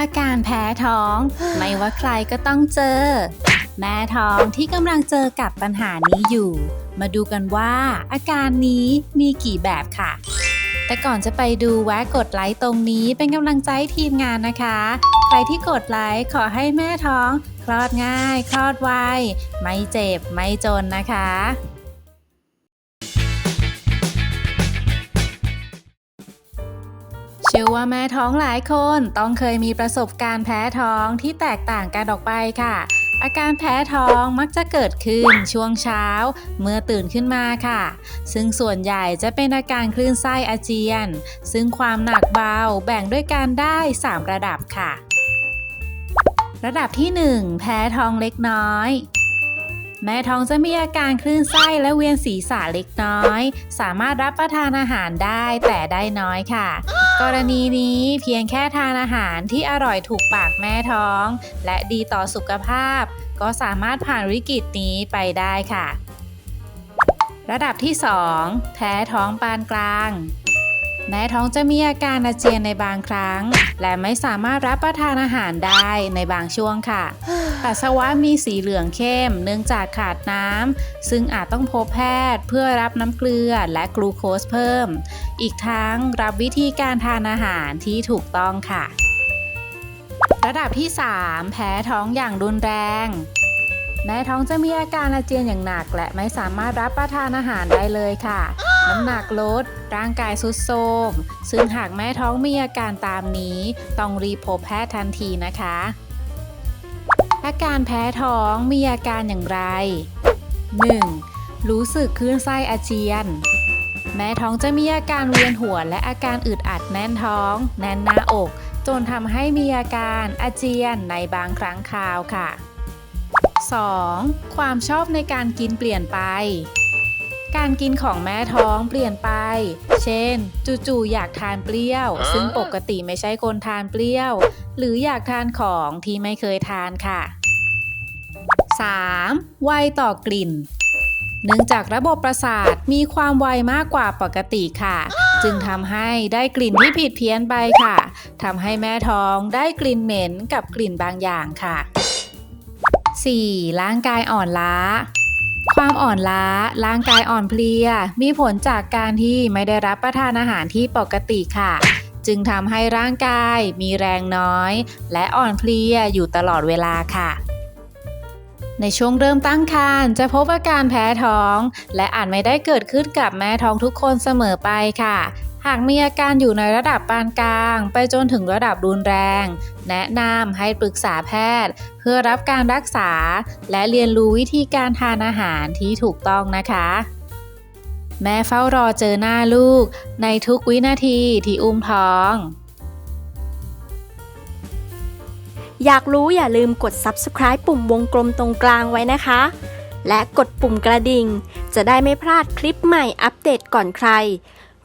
อาการแพ้ท้อง ไม่ว่าใครก็ต้องเจอ แม่ท้องที่กำลังเจอกับปัญหานี้อยู่ มาดูกันว่าอาการนี้มีกี่แบบค่ะ แต่ก่อนจะไปดูแวะกดไลค์ตรงนี้เป็นกำลังใจทีมงานนะคะ ใครที่กดไลค์ขอให้แม่ท้อง คลอดง่าย คลอดไวไม่เจ็บไม่จนนะคะ เชื่อว่าแม่ท้องหลายคนต้องเคยมีประสบการณ์แพ้ท้องที่แตกต่างกันออกไปค่ะ อาการแพ้ท้องมักจะเกิดขึ้นช่วงเช้า เมื่อตื่นขึ้นมาค่ะ ซึ่งส่วนใหญ่จะเป็นอาการคลื่นไส้อาเจียน ซึ่งความหนักเบาแบ่งด้วยการได้ 3 ระดับค่ะ ระดับที่ 1 แพ้ท้องเล็กน้อย แม่ท้องจะมีอาการคลื่นไส้และเวียนศีรษะเล็กน้อย สามารถรับประทานอาหารได้แต่ได้น้อยค่ะ กรณีนี้เพียงแค่ทานอาหารที่อร่อยถูกปากแม่ท้อง และดีต่อสุขภาพ ก็สามารถผ่านวิกฤตนี้ไปได้ค่ะ ระดับที่ 2 แพ้ท้องปานกลาง แม่ท้องจะมีอาการอาเจียนในบางครั้ง และไม่สามารถรับประทานอาหารได้ในบางช่วงค่ะ ปัสสาวะมีสีเหลืองเข้ม เนื่องจากขาดน้ำซึ่งอาจต้องพบแพทย์เพื่อรับน้ำเกลือและกลูโคสเพิ่ม อีกทั้งรับวิธีการทานอาหารที่ถูกต้องค่ะ ระดับที่ 3 แพ้ท้องอย่างรุนแรงแม่ท้องจะมีอาการอาเจียนอย่างหนัก และไม่สามารถรับประทานอาหารได้เลยค่ะ น้ำหนักลด ร่างกายทรุดโทรมซึ่งหากแม่ท้องมีอาการตามนี้ ต้องรีบพบแพทย์ทันทีนะคะ อาการแพ้ท้องมีอาการอย่างไร 1. รู้สึกคลื่นไส้อาเจียน แม่ท้องจะมีอาการเวียนหัวและอาการอึดอัดแน่นท้อง แน่นหน้าอก จนทำให้มีอาการอาเจียนในบางครั้งคราวค่ะ 2. ความชอบในการกินเปลี่ยนไป การกินของแม่ท้องเปลี่ยนไป เช่น จู่ๆอยากทานเปรี้ยว ซึ่งปกติไม่ใช่คนทานเปรี้ยว หรืออยากทานของที่ไม่เคยทานค่ะ 3. ไวต่อกลิ่น เนื่องจากระบบประสาทมีความไวมากกว่าปกติค่ะ จึงทำให้ได้กลิ่นที่ผิดเพี้ยนไปค่ะทำให้แม่ท้องได้กลิ่นเหม็นกับกลิ่นบางอย่างค่ะ 4. ร่างกายอ่อนล้า ความอ่อนล้า ร่างกายอ่อนเพลีย มีผลจากการที่ไม่ได้รับประทานอาหารที่ปกติค่ะ จึงทำให้ร่างกายมีแรงน้อย และอ่อนเพลียอยู่ตลอดเวลาค่ะ ในช่วงเริ่มตั้งครรภ์จะพบอาการแพ้ท้อง และอาจไม่ได้เกิดขึ้นกับแม่ท้องทุกคนเสมอไปค่ะ หากมีอาการอยู่ในระดับปานกลาง ไปจนถึงระดับรุนแรง แนะนำให้ปรึกษาแพทย์ เพื่อรับการรักษา และเรียนรู้วิธีการทานอาหารที่ถูกต้องนะคะ แม่เฝ้ารอเจอหน้าลูก ในทุกวินาทีที่อุ้มท้อง อยากรู้อย่าลืมกด subscribe ปุ่มวงกลมตรงกลางไว้นะคะ และกดปุ่มกระดิ่ง จะได้ไม่พลาดคลิปใหม่อัปเดตก่อนใคร